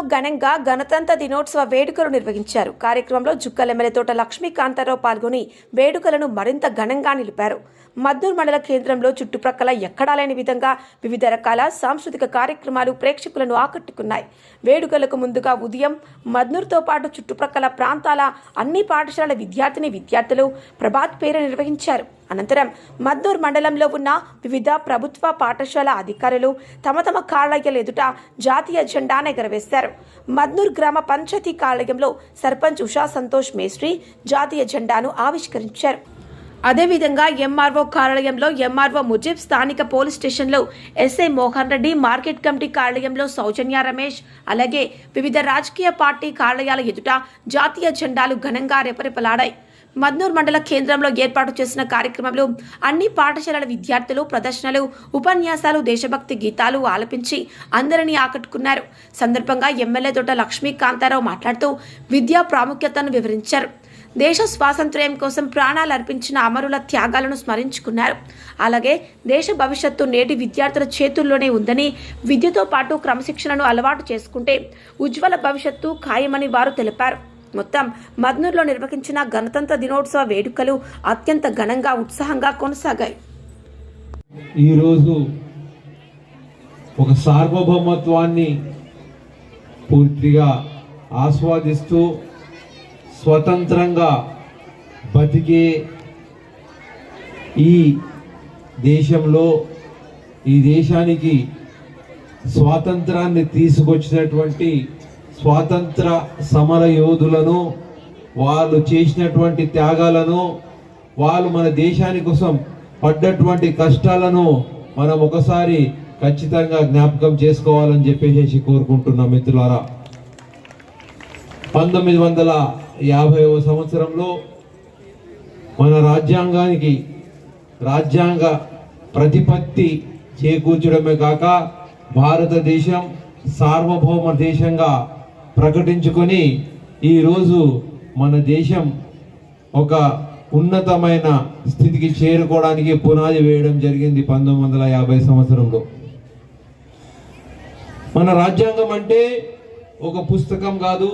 ఘనంగా గణతంత్ర దినోత్సవ వేడుకలు నిర్వహించారు. కార్యక్రమంలో జుక్కల ఎమ్మెల్యేతోట లక్ష్మీకాంతారావు పాల్గొని వేడుకలను మరింత ఘనంగా నిలిపారు. మద్దూరు మండల కేంద్రంలో చుట్టుప్రక్కల ఎక్కడా లేని విధంగా వివిధ రకాల సాంస్కృతిక కార్యక్రమాలు ప్రేక్షకులను ఆకట్టుకున్నాయి. వేడుకలకు ముందుగా ఉదయం మద్నూర్తో పాటు చుట్టుప్రక్కల ప్రాంతాల అన్ని పాఠశాలల విద్యార్థిని విద్యార్థులు ప్రభాత్ పేరు నిర్వహించారు. అనంతరం మద్దూర్ మండలంలో ఉన్న వివిధ ప్రభుత్వ పాఠశాల అధికారులు తమ తమ కార్యాలయాల ఎదుట జాతీయ జెండాను ఎగరవేశారు. మద్నూర్ గ్రామ పంచాయతీ కార్యాలయంలో సర్పంచ్ ఉషా సంతోష్ మేస్త్రి జాతీయ జెండాను ఆవిష్కరించారు. అదేవిధంగా ఎంఆర్ఓ కార్యాలయంలో ఎంఆర్ఓ ముజీబ్ స్థానిక పోలీస్ స్టేషన్లో SI Mohan Reddy market committee కార్యాలయంలో సౌజన్య రమేష్ అలాగే వివిధ రాజకీయ పార్టీ కార్యాలయాల ఎదుట జాతీయ జెండాలు ఘనంగా రెపరెపలాడాయి. మద్నూర్ మండల కేంద్రంలో ఏర్పాటు చేసిన కార్యక్రమంలో అన్ని పాఠశాలల విద్యార్థులు ప్రదర్శనలు ఉపన్యాసాలు దేశభక్తి గీతాలు ఆలపించి అందరినీ ఆకట్టుకున్నారు. సందర్భంగా ఎమ్మెల్యే తోట లక్ష్మీకాంతారావు మాట్లాడుతూ విద్యా ప్రాముఖ్యతను వివరించారు. దేశ స్వాతంత్ర్యం కోసం ప్రాణాలు అర్పించిన అమరుల త్యాగాలను స్మరించుకున్నారు. అలాగే దేశ భవిష్యత్తు నేటి విద్యార్థుల చేతుల్లోనే ఉందని విద్యతో పాటు క్రమశిక్షణను అలవాటు చేసుకుంటే ఉజ్వల భవిష్యత్తు ఖాయమని వారు తెలిపారు. మొత్తం మద్నూరులో నిర్వహించిన గణతంత్ర దినోత్సవ వేడుకలు అత్యంత ఘనంగా ఉత్సాహంగా కొనసాగాయి. ఈరోజు ఒక సార్వభౌమత్వాన్ని పూర్తిగా ఆస్వాదిస్తూ స్వతంత్రంగా బతికే ఈ దేశంలో ఈ దేశానికి స్వాతంత్రాన్ని తీసుకొచ్చినటువంటి స్వాతంత్ర సమర యోధులను వాళ్ళు చేసినటువంటి త్యాగాలను వాళ్ళు మన దేశాని కోసం పడ్డటువంటి కష్టాలను మనం ఒకసారి ఖచ్చితంగా జ్ఞాపకం చేసుకోవాలని చెప్పేసి కోరుకుంటున్నాం మిత్రులారా. పంతొమ్మిది వందల యాభైవ సంవత్సరంలో మన రాజ్యాంగానికి రాజ్యాంగ ప్రతిపత్తి చేకూర్చడమే కాక భారతదేశం సార్వభౌమ దేశంగా ప్రకటించుకొని ఈరోజు మన దేశం ఒక ఉన్నతమైన స్థితికి చేరుకోవడానికి పునాది వేయడం జరిగింది పంతొమ్మిది వందల యాభై సంవత్సరంలో. మన రాజ్యాంగం అంటే ఒక పుస్తకం కాదు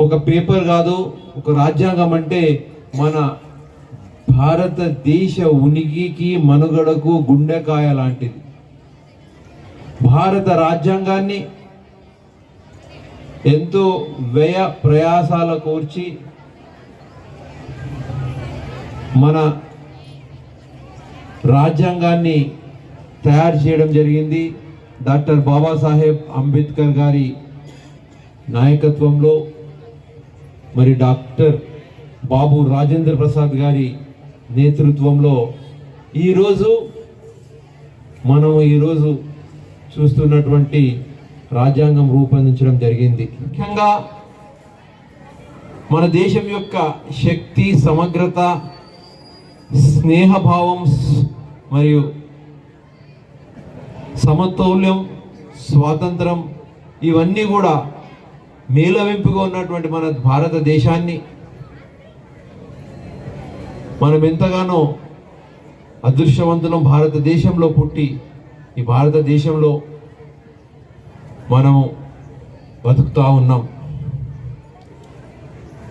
ఒక పేపర్ కాదు ఒక రాజ్యాంగం అంటే మన భారతదేశ ఉనికికి మనుగడకు గుండెకాయ లాంటిది. భారత రాజ్యాంగాన్ని ఎంతో వ్యయ ప్రయాసాల కోర్చి మన రాజ్యాంగాన్ని తయారు చేయడం జరిగింది. డాక్టర్ బాబాసాహెబ్ అంబేద్కర్ గారి నాయకత్వంలో మరి డాక్టర్ బాబు రాజేంద్ర ప్రసాద్ గారి నేతృత్వంలో ఈరోజు మనం ఈరోజు చూస్తున్నటువంటి రాజ్యాంగం రూపొందించడం జరిగింది. ముఖ్యంగా మన దేశం యొక్క శక్తి సమగ్రత స్నేహభావం మరియు సమతౌల్యం స్వాతంత్రం ఇవన్నీ కూడా మేలవింపుగా ఉన్నటువంటి మన భారతదేశాన్ని మనం ఎంతగానో అదృష్టవంతులం భారతదేశంలో పుట్టి ఈ భారతదేశంలో మనము బతుకుతా ఉన్నాం.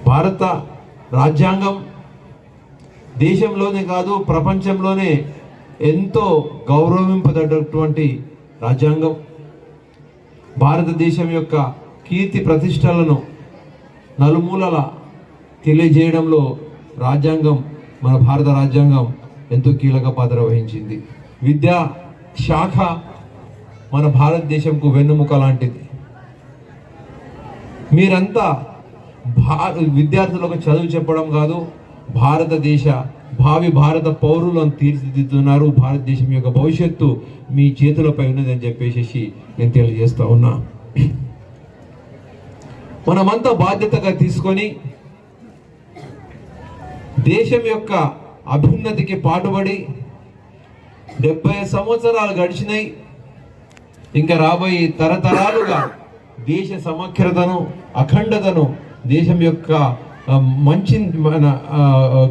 భారత రాజ్యాంగం దేశంలోనే కాదు ప్రపంచంలోనే ఎంతో గౌరవింపదగ్గటువంటి రాజ్యాంగం. భారతదేశం యొక్క కీర్తి ప్రతిష్టలను నలుమూలల తెలియజేయడంలో రాజ్యాంగం మన భారత రాజ్యాంగం ఎంతో కీలక పాత్ర వహించింది. విద్యా శాఖ మన భారతదేశంకు వెన్నుముక లాంటిది. మీరంతా భా విద్యార్థులకు చదువు చెప్పడం కాదు భారతదేశ భావి భారత పౌరులను తీర్చిదిద్దుతున్నారు. భారతదేశం యొక్క భవిష్యత్తు మీ చేతులపై ఉన్నదని చెప్పేసి నేను తెలియజేస్తా ఉన్నా. మనమంతా బాధ్యతగా తీసుకొని దేశం యొక్క అభ్యున్నతికి పాటుపడి డెబ్బై సంవత్సరాలు గడిచినాయి. ఇంకా రాబోయే తరతరాలుగా దేశ సమగ్రతను అఖండతను దేశం యొక్క మంచి మన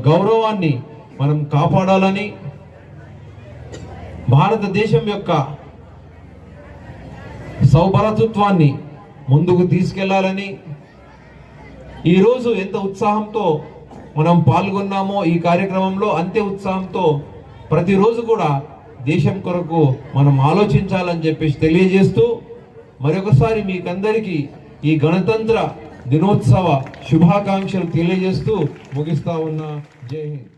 గౌరవాన్ని మనం కాపాడాలని భారతదేశం యొక్క సౌభరతత్వాన్ని ముందుకు తీసుకెళ్ళాలని ఈరోజు ఎంత ఉత్సాహంతో మనం పాల్గొన్నామో ఈ కార్యక్రమంలో అంతే ఉత్సాహంతో ప్రతిరోజు కూడా దేశం కొరకు మనం ఆలోచించాలని చెప్పేసి తెలియజేస్తూ మరొకసారి మీకందరికీ ఈ గణతంత్ర దినోత్సవ శుభాకాంక్షలు తెలియజేస్తూ ముగిస్తా ఉన్నా. జై హింద్.